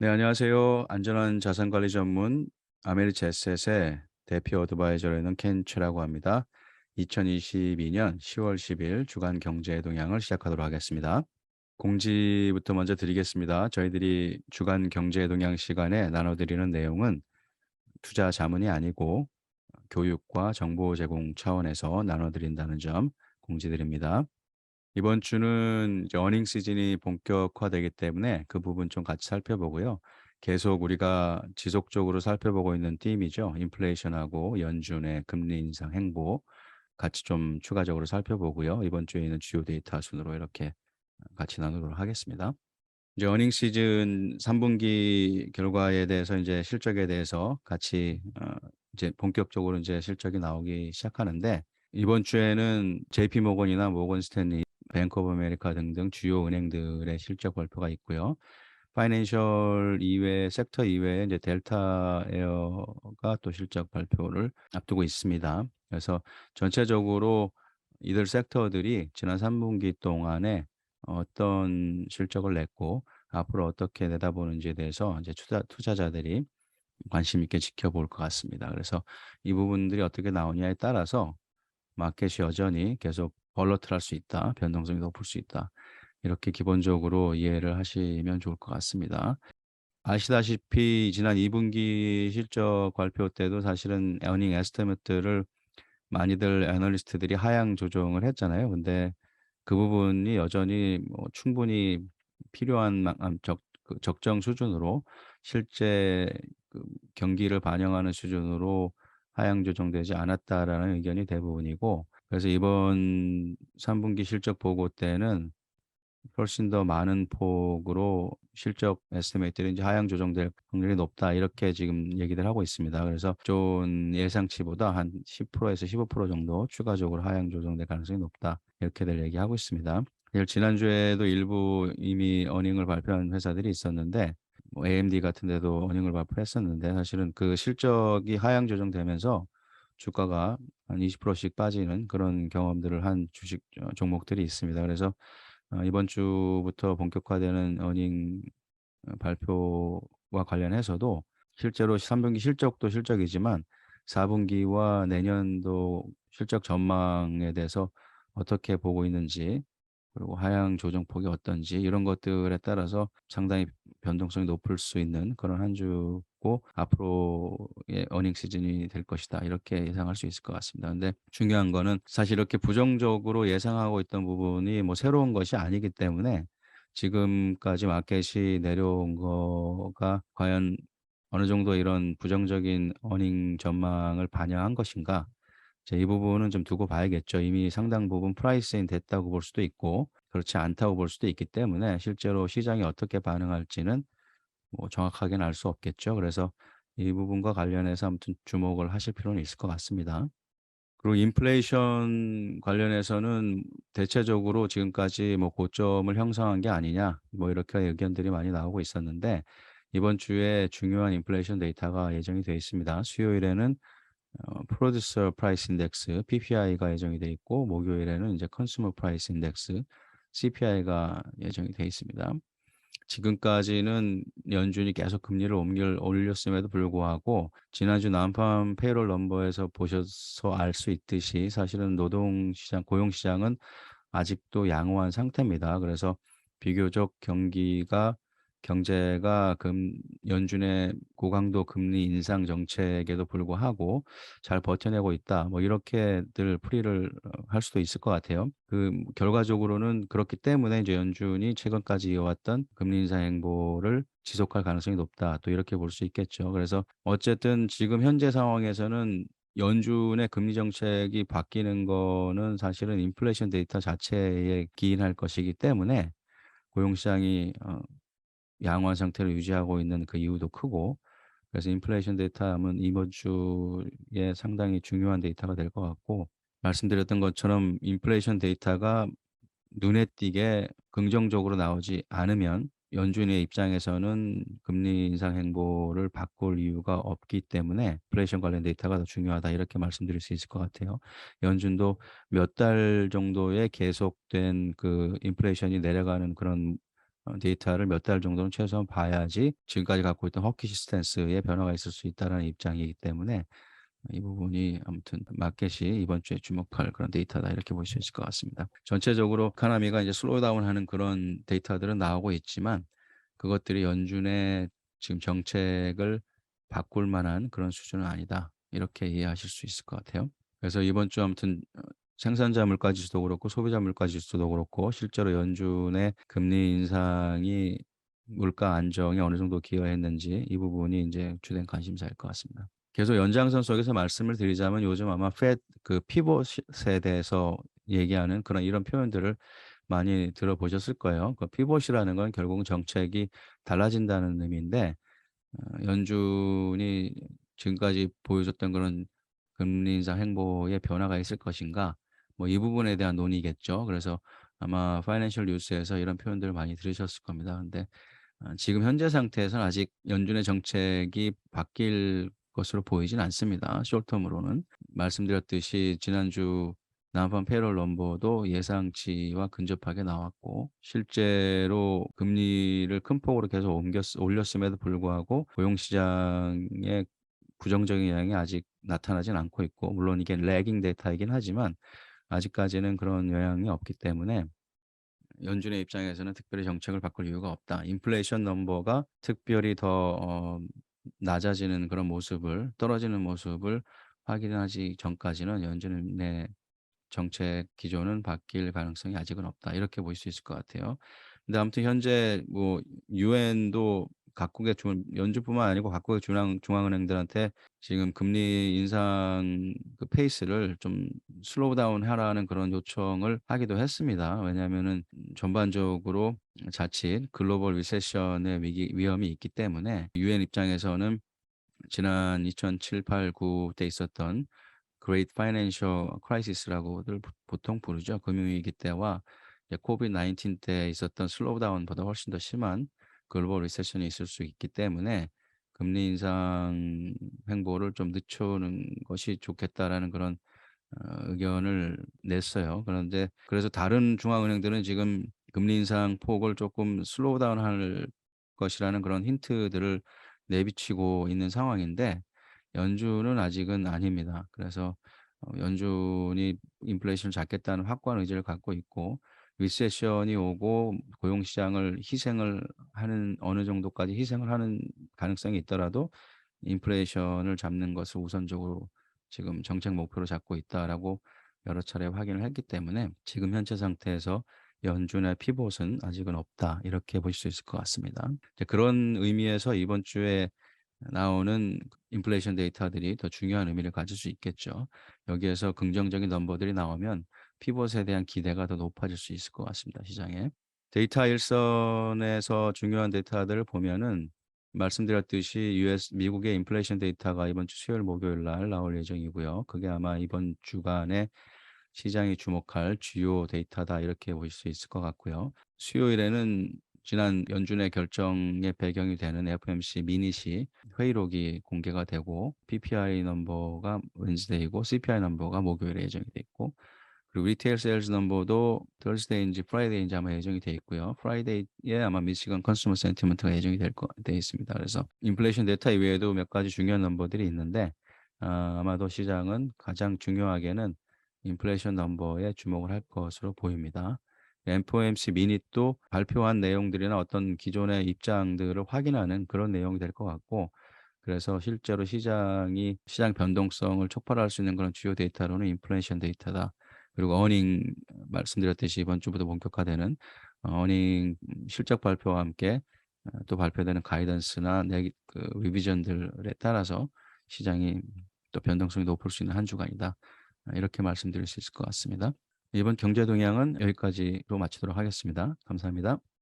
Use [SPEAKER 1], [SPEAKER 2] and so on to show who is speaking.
[SPEAKER 1] 네, 안녕하세요. 안전한 자산 관리 전문 아메리츠 에셋의 대표 어드바이저라는 켄 최라고 합니다. 2022년 10월 10일 주간 경제 동향을 시작하도록 하겠습니다. 공지부터 먼저 드리겠습니다. 저희들이 주간 경제 동향 시간에 나눠드리는 내용은 투자 자문이 아니고 교육과 정보 제공 차원에서 나눠드린다는 점 공지드립니다. 이번 주는 이제 어닝 시즌이 본격화되기 때문에 그 부분 좀 같이 살펴보고요. 계속 우리가 지속적으로 살펴보고 있는 띠임이죠. 인플레이션하고 연준의 금리 인상 행보 같이 좀 추가적으로 살펴보고요. 이번 주에 있는 주요 데이터 순으로 이렇게 같이 나누도록 하겠습니다. 이제 어닝 시즌 3분기 결과에 대해서 이제 실적에 대해서 같이 어 이제 본격적으로 이제 실적이 나오기 시작하는데 이번 주에는 JP 모건이나 모건 스탠리 뱅크 오브 아메리카 등등 주요 은행들의 실적 발표가 있고요. 파이낸셜 이외 섹터 이외에 이제 델타 에어가 또 실적 발표를 앞두고 있습니다. 그래서 전체적으로 이들 섹터들이 지난 3분기 동안에 어떤 실적을 냈고 앞으로 어떻게 내다보는지에 대해서 이제 투자 투자자들이 관심 있게 지켜볼 것 같습니다. 그래서 이 부분들이 어떻게 나오냐에 따라서 마켓이 여전히 계속 벌러트할 수 있다. 변동성이 높을 수 있다. 이렇게 기본적으로 이해를 하시면 좋을 것 같습니다. 아시다시피 지난 2분기 실적 발표 때도 사실은 에어닝 에스티메이트를 많이들 애널리스트들이 하향 조정을 했잖아요. 근데 그 부분이 여전히 뭐 충분히 필요한 만적그 적정 수준으로 실제 그 경기를 반영하는 수준으로 하향 조정되지 않았다라는 의견이 대부분이고 그래서 이번 3분기 실적 보고 때는 훨씬 더 많은 폭으로 실적 에스티메이트들이 하향 조정될 확률이 높다 이렇게 지금 얘기들 하고 있습니다. 그래서 좋은 예상치보다 한 10%에서 15% 정도 추가적으로 하향 조정될 가능성이 높다 이렇게들 얘기하고 있습니다. 지난주에도 일부 이미 어닝을 발표한 회사들이 있었는데 뭐 AMD 같은 데도 어닝을 발표했었는데 사실은 그 실적이 하향 조정되면서 주가가 한 20%씩 빠지는 그런 경험들을 한 주식 어 종목들이 있습니다. 그래서 어 이번 주부터 본격화되는 어닝 어 발표와 관련해서도 실제로 3분기 실적도 실적이지만 4분기와 내년도 실적 전망에 대해서 어떻게 보고 있는지 그리고 하향 조정 폭이 어떤지 이런 것들에 따라서 상당히 변동성이 높을 수 있는 그런 한 주고 앞으로의 어닝 시즌이 될 것이다. 이렇게 예상할 수 있을 것 같습니다. 근데 중요한 거는 사실 이렇게 부정적으로 예상하고 있던 부분이 뭐 새로운 것이 아니기 때문에 지금까지 마켓이 내려온 거가 과연 어느 정도 이런 부정적인 어닝 전망을 반영한 것인가? 이제 이 부분은 좀 두고 봐야겠죠. 이미 상당 부분 프라이스인 됐다고 볼 수도 있고 그렇지 않다고 볼 수도 있기 때문에 실제로 시장이 어떻게 반응할지는 뭐 정확하게는 알 수 없겠죠. 그래서 이 부분과 관련해서 아무튼 주목을 하실 필요는 있을 것 같습니다. 그리고 인플레이션 관련해서는 대체적으로 지금까지 뭐 고점을 형성한 게 아니냐 뭐 이렇게 의견들이 많이 나오고 있었는데 이번 주에 중요한 인플레이션 데이터가 예정이 되어 있습니다. 수요일에는 어 프로듀서 프라이스 인덱스 PPI가 예정이 돼 있고 목요일에는 이제 컨슈머 프라이스 인덱스 CPI가 예정이 돼 있습니다. 지금까지는 연준이 계속 금리를 옮길 올렸음에도 불구하고 지난주 난팜 페이롤 넘버에서 보셔서 알 수 있듯이 사실은 노동시장, 고용시장은 아직도 양호한 상태입니다. 그래서 비교적 경기가 경제가 금 연준의 고강도 금리 인상 정책에도 불구하고 잘 버텨내고 있다. 뭐 이렇게들 풀이를 어할 수도 있을 것 같아요. 그 결과적으로는 그렇기 때문에 이제 연준이 최근까지 이어왔던 금리 인상 행보를 지속할 가능성이 높다. 또 이렇게 볼 수 있겠죠. 그래서 어쨌든 지금 현재 상황에서는 연준의 금리 정책이 바뀌는 거는 사실은 인플레이션 데이터 자체에 기인할 것이기 때문에 고용시장이 어 양호한 상태를 유지하고 있는 그 이유도 크고 그래서 인플레이션 데이터 하면 이번 주에 상당히 중요한 데이터가 될 것 같고 말씀드렸던 것처럼 인플레이션 데이터가 눈에 띄게 긍정적으로 나오지 않으면 연준의 입장에서는 금리 인상 행보를 바꿀 이유가 없기 때문에 인플레이션 관련 데이터가 더 중요하다 이렇게 말씀드릴 수 있을 것 같아요. 연준도 몇 달 정도의 계속된 그 인플레이션이 내려가는 그런 어 데이터를 몇 달 정도는 최소한 봐야지 지금까지 갖고 있던 허키시 스탠스에 변화가 있을 수 있다라는 입장이기 때문에 이 부분이 아무튼 마켓이 이번 주에 주목할 그런 데이터다 이렇게 볼 수 있을 것 같습니다. 전체적으로 이코노미가 이제 슬로우 다운하는 그런 데이터들은 나오고 있지만 그것들이 연준의 지금 정책을 바꿀 만한 그런 수준은 아니다. 이렇게 이해하실 수 있을 것 같아요. 그래서 이번 주 아무튼 어 생산자 물가 지수도 그렇고 소비자 물가 지수도 그렇고 실제로 연준의 금리 인상이 물가 안정에 어느 정도 기여했는지 이 부분이 인제 주된 관심사일 것 같습니다. 계속 연장선 속에서 말씀을 드리자면 요즘 아마 Fed 그 피봇에 대해서 얘기하는 그런 이런 표현들을 많이 들어보셨을 거예요. 그 피봇이라는 건 결국은 정책이 달라진다는 의미인데 어 연준이 지금까지 보여줬던 그런 금리 인상 행보에 변화가 있을 것인가 뭐 이 부분에 대한 논의겠죠. 그래서 아마 파이낸셜 뉴스에서 이런 표현들을 많이 들으셨을 겁니다. 근데 어 지금 현재 상태에서는 아직 연준의 정책이 바뀔 것으로 보이진 않습니다 숏텀으로는. 말씀드렸듯이 지난주 난방 페이롤 넘버도 예상치와 근접하게 나왔고 실제로 금리를 큰 폭으로 계속 옮겼 올렸음에도 불구하고 고용 시장에 부정적인 영향이 아직 나타나진 않고 있고 물론 이게 lagging 데이터이긴 하지만 아직까지는 그런 영향이 없기 때문에 연준의 입장에서는 특별히 정책을 바꿀 이유가 없다. 인플레이션 넘버가 특별히 더 어 낮아지는 그런 모습을 떨어지는 모습을 확인하지 전까지는 연준의 정책 기조는 바뀔 가능성이 아직은 없다. 이렇게 볼 수 있을 것 같아요. 근데 아무튼 현재 뭐 유엔도 각국의 좀 연준뿐만 아니고 각국의 중앙 중앙은행들한테 지금 금리 인상 그 페이스를 좀 슬로우 다운 하라는 그런 요청을 하기도 했습니다. 왜냐하면은 전반적으로 자칫 글로벌 리세션의 위기 위험이 있기 때문에 유엔 입장에서는 지난 2007-8-9 때 있었던 Great Financial Crisis라고들 보 보통 부르죠. 금융위기 때와 이제 코비드-19 때 있었던 슬로우 다운보다 훨씬 더 심한 글로벌 리세션이 있을 수 있기 때문에 금리 인상 행보를 좀 늦추는 것이 좋겠다라는 그런 어 의견을 냈어요. 그런데 그래서 다른 중앙은행들은 지금 금리 인상 폭을 쪼끔 슬로우 다운 할 것이라는 그런 힌트들을 내비치고 있는 상황인데 연준은 아직은 아닙니다. 그래서 어 연준이 인플레이션을 잡겠다는 확고한 의지를 갖고 있고 리세션이 오고 고용 시장을 희생을 하는 어느 정도까지 희생을 하는 가능성이 있더라도 인플레이션을 잡는 것을 우선적으로 지금 정책 목표로 잡고 있다라고 여러 차례 확인을 했기 때문에 지금 현재 상태에서 연준의 피봇은 아직은 없다. 이렇게 보실 수 있을 것 같습니다. 그런 의미에서 이번 주에 나오는 인플레이션 데이터들이 더 중요한 의미를 가질 수 있겠죠. 여기에서 긍정적인 넘버들이 나오면 피봇에 대한 기대가 더 높아질 수 있을 것 같습니다 시장에. 데이터 일선에서 중요한 데이터들을 보면은 말씀드렸듯이 US 미국의 인플레이션 데이터가 이번 주 수요일 목요일 날 나올 예정이고요. 그게 아마 이번 주간에 시장이 주목할 주요 데이터다 이렇게 보실 수 있을 것 같고요. 수요일에는 지난 연준의 결정의 배경이 되는 FOMC 미닛이 회의록이 공개가 되고 PPI 넘버가 웬스데이고 CPI 넘버가 목요일에 예정이 돼 있고 그리고 리테일 세일즈 넘버도 Thursday인지 Friday인지 아마 예정이 돼 있고요. Friday에 아마 미시건 컨슈머 센티먼트가 예정이 될 거 돼 있습니다. 그래서 인플레이션 데이터 이외에도 몇 가지 중요한 넘버들이 있는데 아 아마도 시장은 가장 중요하게는 인플레이션 넘버에 주목을 할 것으로 보입니다. FOMC 미닛도 발표한 내용들이나 어떤 기존의 입장들을 확인하는 그런 내용이 될 것 같고 그래서 실제로 시장이 시장 변동성을 촉발할 수 있는 그런 주요 데이터로는 인플레이션 데이터다. 그리고 어닝 말씀드렸듯이 이번 주부터 본격화되는 어 어닝 실적 발표와 함께 어또 발표되는 가이던스나 내기 그 리비전들에 따라서 시장이 또 변동성이 높을 수 있는 한 주간이다. 아 이렇게 말씀드릴 수 있을 것 같습니다. 이번 경제 동향은 여기까지로 마치도록 하겠습니다. 감사합니다.